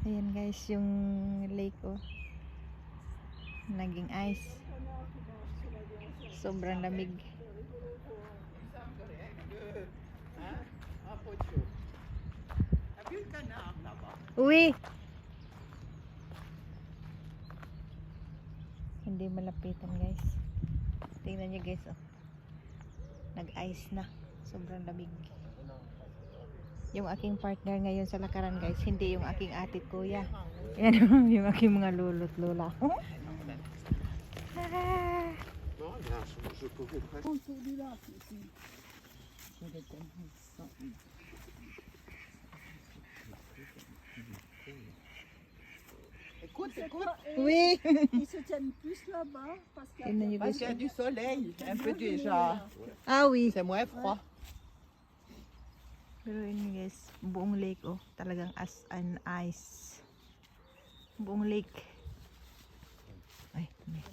Ayan guys, yung lake oh. Naging ice. Sobrang lamig. Uwi! Hindi malapitan guys. Tingnan nyo guys oh. Nag-ice na. Sobrang lamig. Yung aking partner ngayon sa lakaran guys, hindi yung aking ate at kuya. Yan yung aking mga lolo't lola. Ah. Uwi! Ils se tiennent plus là-bas parce qu'il y a du soleil, un peu déjà. Ah, oui. C'est moins froid. Pero yun guys, buong lake oh. Talagang as an ice. Buong lake. Ay, may.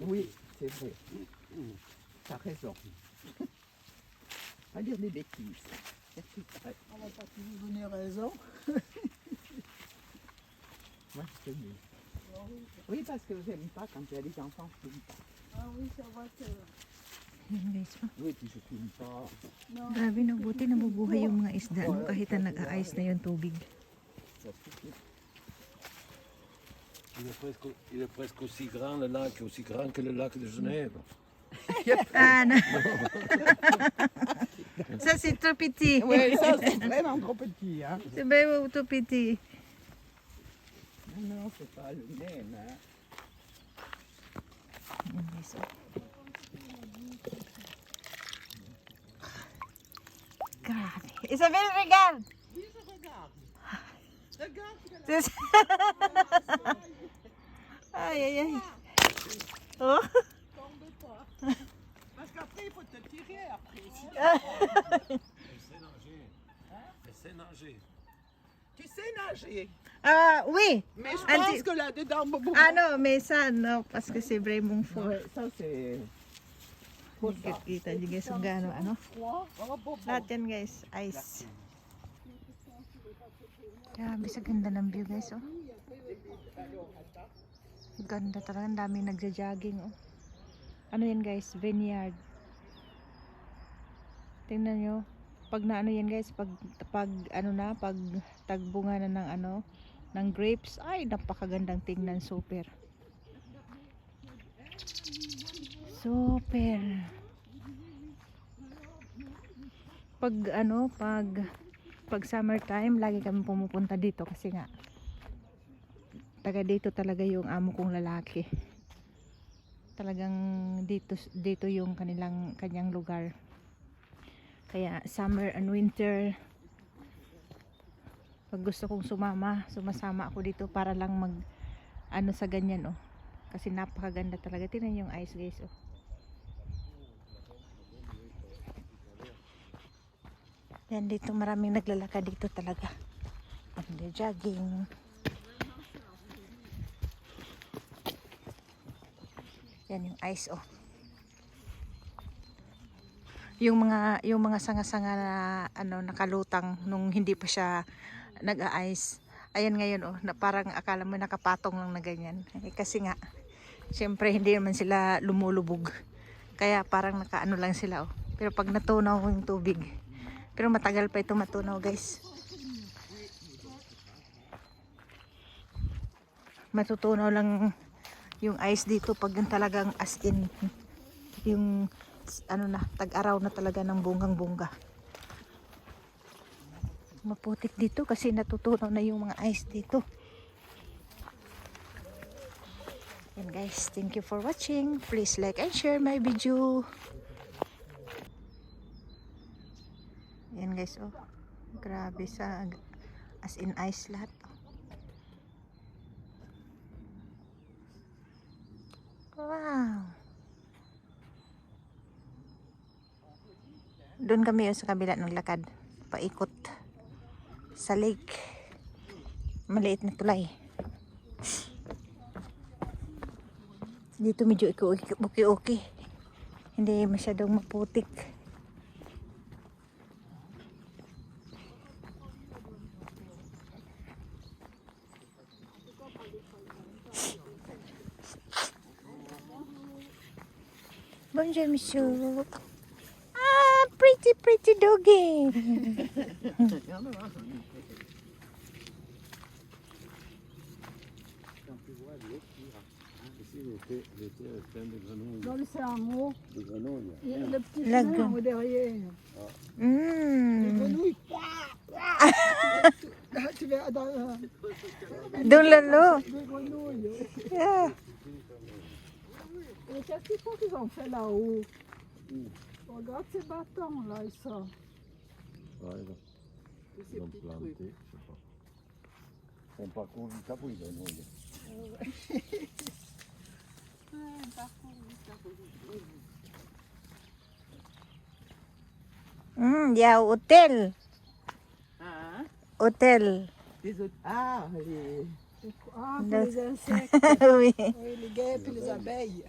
Oui, c'est vrai. T'as raison. Pas dire des bêtises. On va pas toujours donner raison. Moi, c'est mieux. Oui, parce que j'aime pas quand il y a des enfants qui filment pas. Ah oui, c'est vrai que... Yun guys. Oui, puis je filme pas. Non, Grabe no, buti nabubuhay yung mga isda no, kahit na nag-a-ice na yung tubig. Ça suffit. Il est, presque, il est presque aussi grand le lac, aussi grand que le lac de Genève. Ah, na. Ça, c'est trop petit. Oui, ça, c'est vraiment trop petit. Hein. C'est vraiment trop petit. Non, non, c'est pas le même. Hein. Yun guys, oh. Grabe. Isabel, regarde! Oui, je regarde. Regarde, Sis- Ay, ay, ay. Oh. tombe pas. Parce qu'après, il faut Tu sais nager. Ah, oui. Mais je pense que là-dedans, beaucoup. Ah non, mais ça, non, parce que c'est vraiment fort. Ouais, ça, c'est. Kita nyo guys kung gaano, ano. Bon, bon. Lahat yan guys, ice. Grabe sa ganda ng view guys, oh. Ganda talaga, ang daming nagja-jogging, oh. Ano yan guys, vineyard. Tingnan nyo, pag na ano yan guys, pag, pag ano na, pag tagbunga na ng ano, ng grapes, ay napakagandang tingnan, super. Super. Pag ano, pag pag summertime, lagi kami pumupunta dito kasi nga taga dito talaga yung amo kong lalaki. Talagang dito dito yung kanilang kanyang lugar. Kaya summer and winter pag gusto kong sumama, sumasama ako dito para lang mag ano sa ganyan oh. Kasi napakaganda talaga. Tingnan yung ice guys oh. Yan dito maraming naglalakad dito talaga. Ang jogging. Yan yung ice oh. Yung mga yung mga sanga-sanga na ano nakalutang nung hindi pa siya nag-a-ice. Ayan ngayon oh, na parang akala mo nakapatong lang na ganyan. Eh, kasi nga syempre hindi naman sila lumulubog. Kaya parang nakaano lang sila oh. Pero pag natunaw yung tubig, pero matagal pa ito matunaw guys. Matutunaw lang yung ice dito pag talagang as in yung ano na tag-araw na talaga ng bunggang bungga. Maputik dito kasi natutunaw na yung mga ice dito. And guys, thank you for watching. Please like and share my video. Yan guys, oh. Grabe sa as in ice lahat. Wow. Doon kami oh, sa kabila ng lakad. Paikot sa lake. Maliit na tulay. Dito medyo okay Hindi masyadong maputik. Bonjour, monsieur. pretty, pretty doggy. Dans le cerveau. Il y a le petit derrière. Les grenouilles. Ah. dans, grenouilles. Qu'est-ce qu'ils font qu'ils ont fait là-haut? Regarde ces bâtons là, ils sont. Ils ont planté, je sais pas. On parcourt vite après, ils ont Ouais, hmm, il y a hôtel. Ah, hein? Hôtel. Hôtels. Ah, les. Abeilles.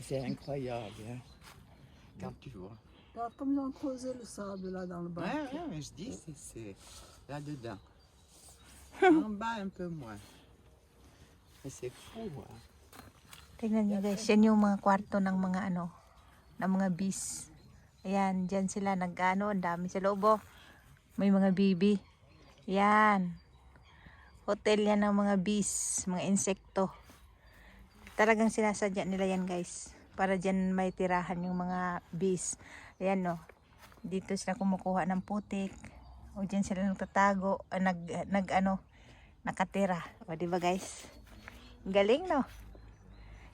c'est incroyable, hein Quand tu vois. Regarde comme ils ont creusé le sable là dans le bas. Ouais, ouais, mais je dis, c'est- là-dedans. en bas, un peu moins. Mais c'est fou, hein Tingnan niyo guys, yan yung mga kwarto ng mga ano, ng mga bees. Ayan, dyan sila nag-ano, ang dami sa loob oh. May mga bibi. Yan. Hotel yan ng mga bees, mga insekto. Talagang sinasadya nila yan guys. Para dyan may tirahan yung mga bees. Ayan no. Dito sila kumukuha ng putik. O dyan sila nagtatago, ah, nag, nag ano, nakatira. O di ba guys? Galing no?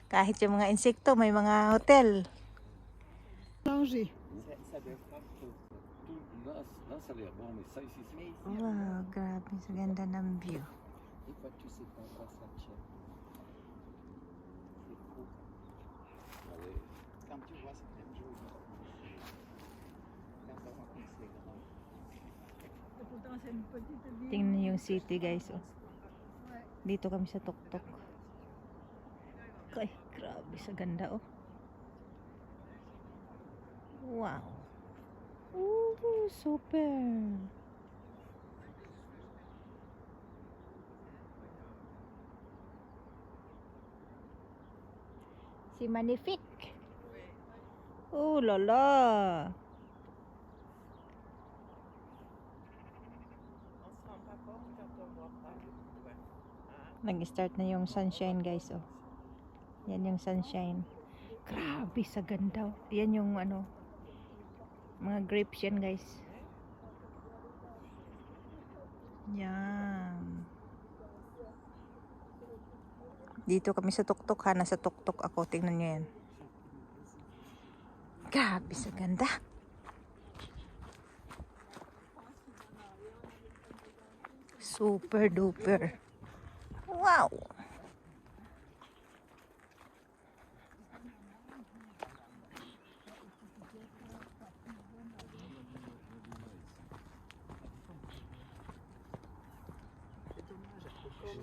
Kahit yung mga insekto, may mga hotel. Manger. Ça doit pas trop. Tout, là, là, ça a l'air bon, mais ça ici, c'est... Mais ici, Wow, grabe. Sa ganda ng view. Tingnan niyo yung city guys. Oh. Dito kami sa tuktok. Ay, grabe sa ganda oh. Wow. Ooh, super. Si Magnifique. Oh la la. Nag-start na yung sunshine guys oh. Yan yung sunshine. Grabe sa ganda. oh. Yan yung ano mga grapes yan guys. Yan. Dito kami sa tuktok ha. Nasa tuktok ako. Tingnan nyo yan. Grabe sa ganda. Super duper. Wow!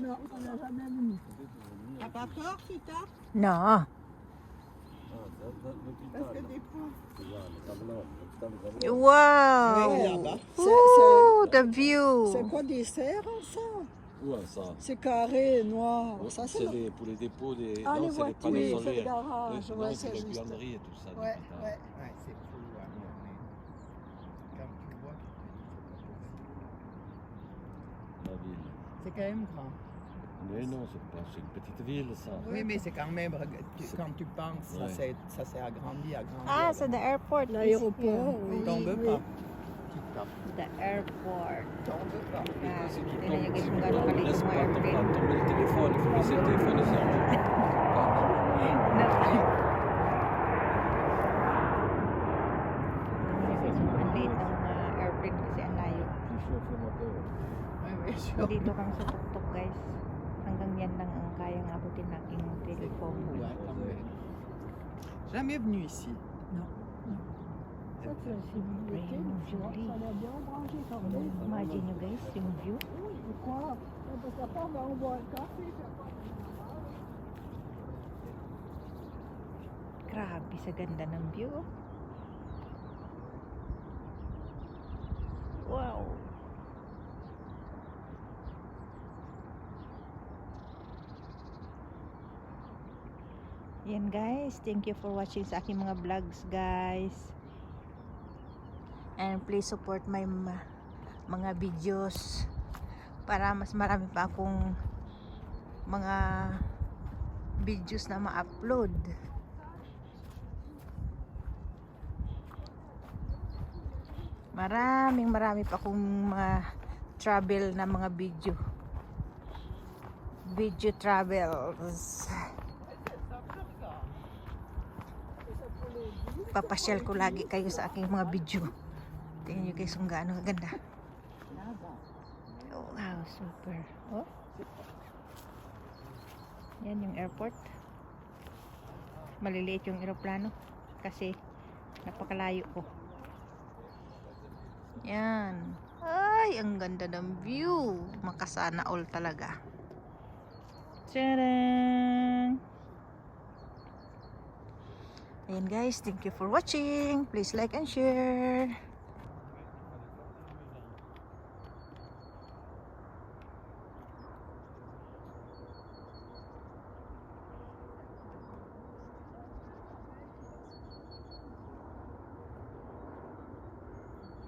Non, on n'a jamais venu. T'as ah, pas peur, Tita Non. Ah, ah, parce que des points. Wow! Oh, the view! C'est quoi des serres, hein, ça? Ouais, ça. C'est carré, noir. Ouais, ça, c'est les, pour les dépôts des. Ah, non, les voitures, c'est les, les garages. Ouais, c'est les buanderies et tout ça. Ouais, ouais. ouais c'est cool. Quand tu vois, c'est quand même grand. Oui, non, c'est une petite ville, ça. Oui, mais c'est quand même, quand tu penses, ça s'est agrandi, agrandi. Ah, c'est l'aéroport. L'aéroport, oui. Tombe pas. The airport. Tu tombes, tu tombes, le téléphone, il faut le téléphone ng aking même. Jamais venu ici. Ça, c'est la bien branché quand même. Imagine nyo guys, yung view. Et quoi Parce qu'après, on va boit un café, après, Grabe sa ganda ng view. Wow. Yan guys, thank you for watching sa aking mga vlogs guys. And please support my mga videos para mas marami pa akong mga videos na ma-upload. Maraming marami pa akong mga travel na mga video. Video travels. Papasyal ko lagi kayo sa aking mga video. Tingnan nyo guys kung gaano kaganda. Oh, wow, super. Oh. Yan yung airport. Maliliit yung eroplano kasi napakalayo ko. Yan. Ay, ang ganda ng view. Makasana all talaga. Tadang! Ayan guys, thank you for watching. Please like and share.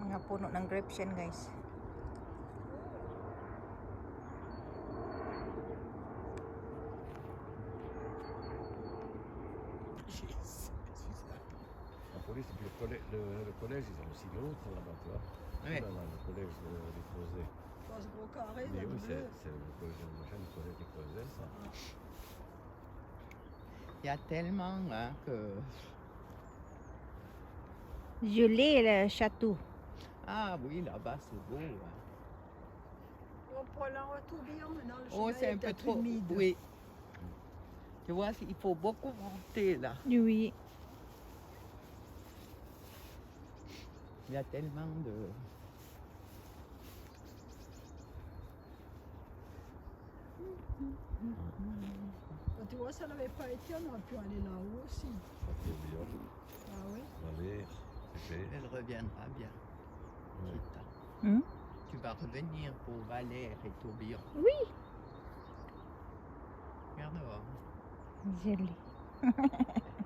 Mga puno ng grapes guys. Puis le, collège, le, le collège, ils ont aussi l'autre là-bas, tu vois. Ouais. Là, là, le collège de, des gros carré, Mais là, oui, le c'est le collège, le machin du collège des Creusets, ça. Il y a tellement hein, que. Julie, le château. Ah oui, là-bas, c'est beau. hein. On prend là un tourbillon maintenant, le Oh, chemin c'est est un peu trop. humide. Oui. Tu vois, il faut beaucoup monter là. Oui. Il y a tellement de. Quand tu vois, ça n'avait pas été, on aurait pu aller là-haut aussi. Ça fait bien. Ah oui Allez, fait. Elle reviendra bien. Hmm? Tu vas revenir pour Valère et Tourbillon. Oui. Regarde dehors. Julie.